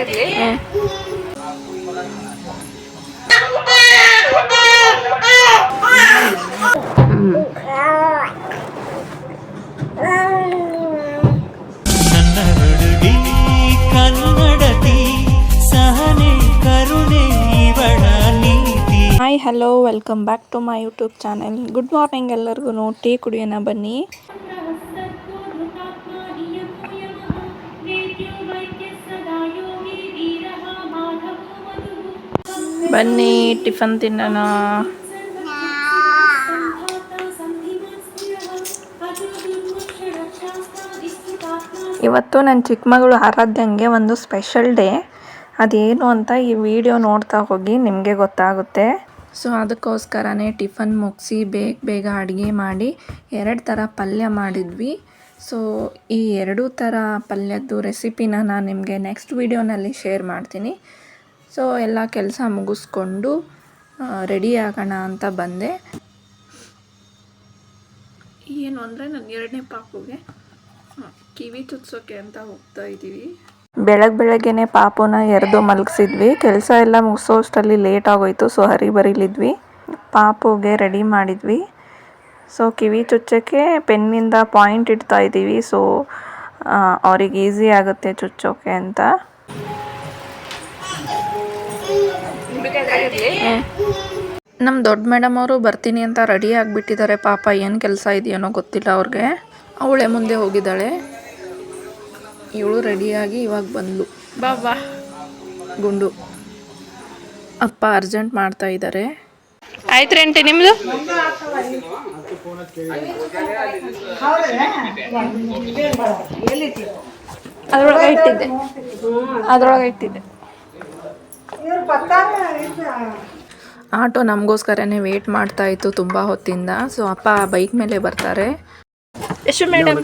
ಇರ್ಲಿ ನನ್ನ ಹುಡುಗಿ ಕನ್ನಡತಿ ಸಹನೆ ಕರುಣೆ ಇವಳ ನೀತಿ hi hello welcome back to my YouTube channel good morning ಎಲ್ಲರಿಗೂ ಟೀ ಕುಡಿಯೋಣ ಬನ್ನಿ ಬನ್ನಿ ಟಿಫನ್ ತಿನ್ನೋಣ. ಇವತ್ತು ನನ್ನ ಚಿಕ್ಕ ಮಗಳು ಆರಾಧ್ಯಂಗೆ ಒಂದು ಸ್ಪೆಷಲ್ ಡೇ ಅದೇನು ಅಂತ ಈ ವಿಡಿಯೋ ನೋಡ್ತಾ ಹೋಗಿ ನಿಮಗೆ ಗೊತ್ತಾಗುತ್ತೆ. ಸೊ ಅದಕ್ಕೋಸ್ಕರನೇ ಟಿಫನ್ ಮುಗಿಸಿ ಬೇಗ ಬೇಗ ಅಡುಗೆ ಮಾಡಿ ಎರಡು ಥರ ಪಲ್ಯ ಮಾಡಿದ್ವಿ. ಸೊ ಈ ಎರಡೂ ಥರ ಪಲ್ಯದ್ದು ರೆಸಿಪಿನ ನಾನು ನಿಮಗೆ ನೆಕ್ಸ್ಟ್ ವೀಡಿಯೋನಲ್ಲಿ ಶೇರ್ ಮಾಡ್ತೀನಿ. ಸೊ ಎಲ್ಲ ಕೆಲಸ ಮುಗಿಸ್ಕೊಂಡು ರೆಡಿ ಆಗೋಣ ಅಂತ ಬಂದೆ. ಏನು ಅಂದರೆ ನನ್ನ ಎರಡನೇ ಪಾಪುಗೆ ಕಿವಿ ಚುಚ್ಚೋಕೆ ಅಂತ ಹೋಗ್ತಾ ಇದ್ದೀವಿ. ಬೆಳಗ್ಗೆ ಬೆಳಗ್ಗೆನೆ ಪಾಪುನ ಎರೆದು ಮಲಗಿಸಿದ್ವಿ. ಕೆಲಸ ಎಲ್ಲ ಮುಗಿಸೋಷ್ಟರಲ್ಲಿ ಲೇಟ್ ಆಗೋಯ್ತು ಸೊ ಹರಿ ಬರೀಲಿದ್ವಿ. ಪಾಪುಗೆ ರೆಡಿ ಮಾಡಿದ್ವಿ. ಸೊ ಕಿವಿ ಚುಚ್ಚೋಕ್ಕೆ ಪೆನ್ನಿಂದ ಪಾಯಿಂಟ್ ಇಡ್ತಾ ಇದ್ದೀವಿ. ಸೊ ಅವ್ರಿಗೆ ಈಸಿ ಆಗುತ್ತೆ ಚುಚ್ಚೋಕೆ ಅಂತ. ನಮ್ಮ ದೊಡ್ಡ ಮೇಡಮ್ ಅವರು ಬರ್ತೀನಿ ಅಂತ ರೆಡಿ ಆಗಿಬಿಟ್ಟಿದ್ದಾರೆ. ಪಾಪ ಏನು ಕೆಲಸ ಇದೆಯೇನೋ ಗೊತ್ತಿಲ್ಲ ಅವ್ರಿಗೆ. ಅವಳೆ ಮುಂದೆ ಹೋಗಿದ್ದಾಳೆ. ಇವಳು ರೆಡಿಯಾಗಿ ಇವಾಗ ಬಂದಳು ಬಾ ಬಾ. ಗುಂಡು. ಅಪ್ಪ ಅರ್ಜೆಂಟ್ ಮಾಡ್ತಾ ಇದ್ದಾರೆ. ಆಯ್ತು ರೆಂಟಿ ನಿಮ್ಮದು ಅದ್ರೊಳಗೆ ಇಟ್ಟಿದ್ದೆ. ಅದ್ರೊಳಗೆ ಇಟ್ಟಿದ್ದೆ. ಆಟೋ ನಮಗೋಸ್ಕರನೇ ವೇಟ್ ಮಾಡ್ತಾ ಇತ್ತು ತುಂಬ ಹೊತ್ತಿಂದ. ಸೊ ಅಪ್ಪ ಬೈಕ್ ಮೇಲೆ ಬರ್ತಾರೆ. ಎಷ್ಟು ಮೇಡಮ್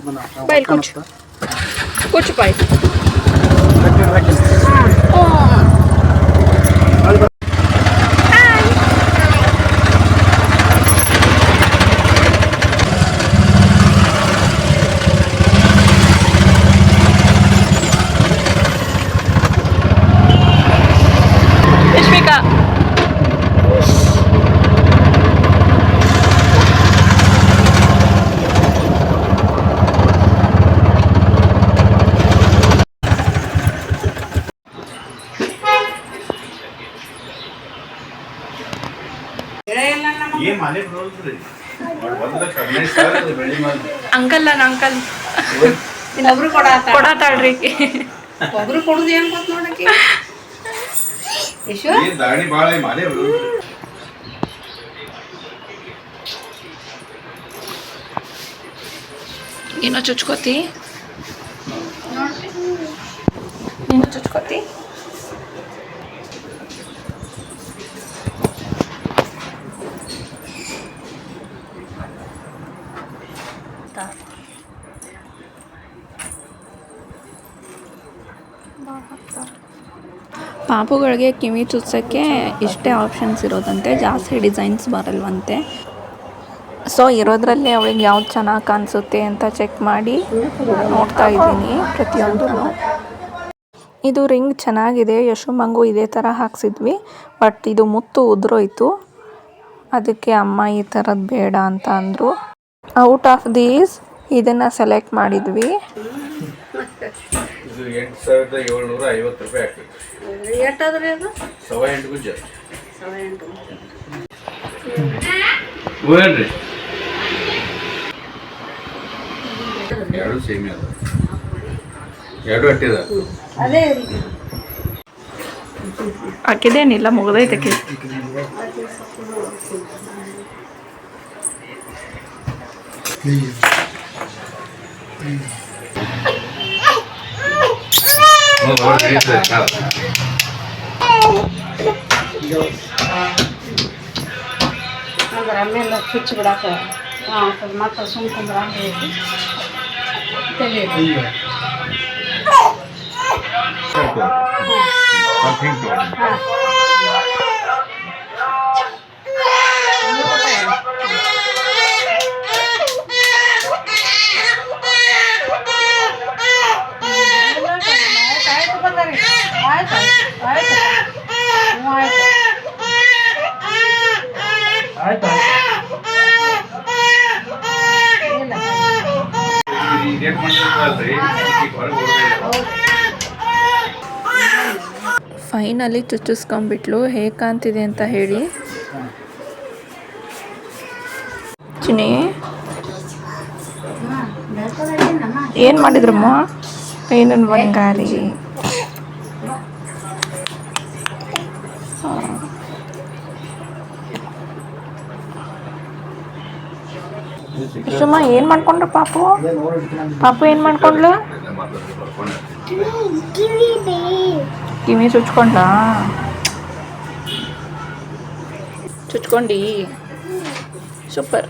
ಬೈಲ್ ಕೂಚು. ಕೂಚು ಬಾಯ್ ಅಂಕಲ್ ಅಣ್ಣ ಅಂಕಲ್. ಇನ್ನೊಬ್ರು ಕೊಡಾತ ಕೊಡತಾಳ್ರಿ. ಒಬ್ರು ಕೊಡುದು ಏನ್ ಗೊತ್ತ ನೋಡಕ್ಕೆ? ಯಶು? ಏನ್ ದಾಣಿ ಬಾಳ ಮಾಲೆ ಬರೋಲ್ರಿ? ನೀನು ಚುಚ್ಕೋತಿ? ಏನೋ ಚುಚ್ಕೋತಿ? ಪಾಪುಗಳಿಗೆ ಕಿವಿ ಚುಚ್ಚೋಕ್ಕೆ ಇಷ್ಟೇ ಆಪ್ಷನ್ಸ್ ಇರೋದಂತೆ, ಜಾಸ್ತಿ ಡಿಸೈನ್ಸ್ ಬರಲ್ವಂತೆ. ಸೊ ಇರೋದ್ರಲ್ಲಿ ಅವಳಿಗೆ ಯಾವ್ದು ಚೆನ್ನಾಗಿ ಕಾಣಿಸುತ್ತೆ ಅಂತ ಚೆಕ್ ಮಾಡಿ ನೋಡ್ತಾ ಇದ್ದೀನಿ ಪ್ರತಿಯೊಂದು ಇದು ರಿಂಗ್ ಚೆನ್ನಾಗಿದೆ ಯಶು ಮಂಗು ಇದೇ ಥರ ಹಾಕ್ಸಿದ್ವಿ ಬಟ್ ಇದು ಮುತ್ತು ಉದುರೋಯ್ತು. ಅದಕ್ಕೆ ಅಮ್ಮ ಈ ಥರದ್ದು ಬೇಡ ಅಂತ ಅಂದರು. ಔಟ್ ಆಫ್ ದೀಸ್ ಇದನ್ನು ಸೆಲೆಕ್ಟ್ ಮಾಡಿದ್ವಿ. ಇದು ಎಂಟು ಸಾವಿರದ ಏಳ್ನೂರ ಐವತ್ತು ರೂಪಾಯಿ ಆಗ್ತೈತಿ ಎಷ್ಟಾದ್ರಿ ಅದು? ಸವ ಎಂಟು ಗುಜ್ಜ. ಸವಾ ಎಂಟು ಹೋಗಲ್ರಿ ಎರಡು ಸೇಮಿ ಅದ. ಎರಡು ಅಟ್ಟಿದ. ಅದೇ ಹಾಕಿದೇನಿಲ್ಲ ಮುಗ್ದೈತಕ್ಕೆ ಅಂದ್ರೆ ಆಮೇಲೆ ಚುಚ್ಚಿ ಬಿಡಾಕ ಮತ್ತೆ ಸುಮ್ ಕುಂದ್ರ ತಲೆ ಆಯ್ತು ಆಯ್ತು ಆಯ್ತು ಹ್ಞೂ ಆಯ್ತು ಆಯ್ತು ಇಲ್ಲ ಈ ಡೇಟ್ ಮಾಡಿರ್ತೀವಲ್ರಿ ಈಗ ಹೊರಗೆ ಹೋಗ್ಬೇಕು ಫೈನಲಿ ಚುಚ್ಚಿಸ್ಕೊಂಡ್ಬಿಟ್ಲು. ಹೇಗೆ ಕಾಣ್ತಿದೆ ಅಂತ ಹೇಳಿ. ಚಿನಿ ಏನು ಮಾಡಿದ್ರಮ್ಮ? ಏನನ್ ಬಂಗಾರಿ? ವಿಶ್ವಮ್ಮ ಏನು ಮಾಡ್ಕೊಂಡ್ರು ಪಾಪು ಪಾಪು ಏನು ಮಾಡ್ಕೊಂಡ್ಲು ಎಲ್ಲ ಮಾತಾಡಿ ಬರ್ಕೊಂಡು ಕಿವಿ ಚುಚ್ಕೊಂಡ್ಲಾ ಚುಚ್ಕೊಂಡಿ ಸೂಪರ್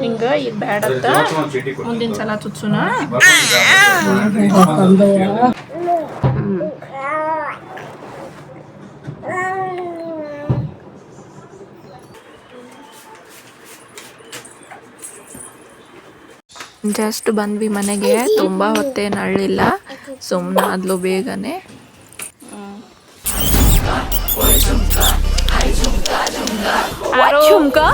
ನಿಂಗೆ ಇದು ಬ್ಯಾಡ ಅಂತ ಒಂದು ಚೀಟಿ ಕೊಡಿ ಮುಂದಿನ ಸಲ ಚುಚ್ಚುನ ಜಸ್ಟ್ ಬಂದ್ವಿ ಮನೆಗೆ ತುಂಬ ಹೊತ್ತೇನು ಅಳ್ಳಿಲ್ಲ ಸುಮ್ಮನೆ ಆದ್ಲು ಬೇಗನೆ. ಝುಮ್ಕಾ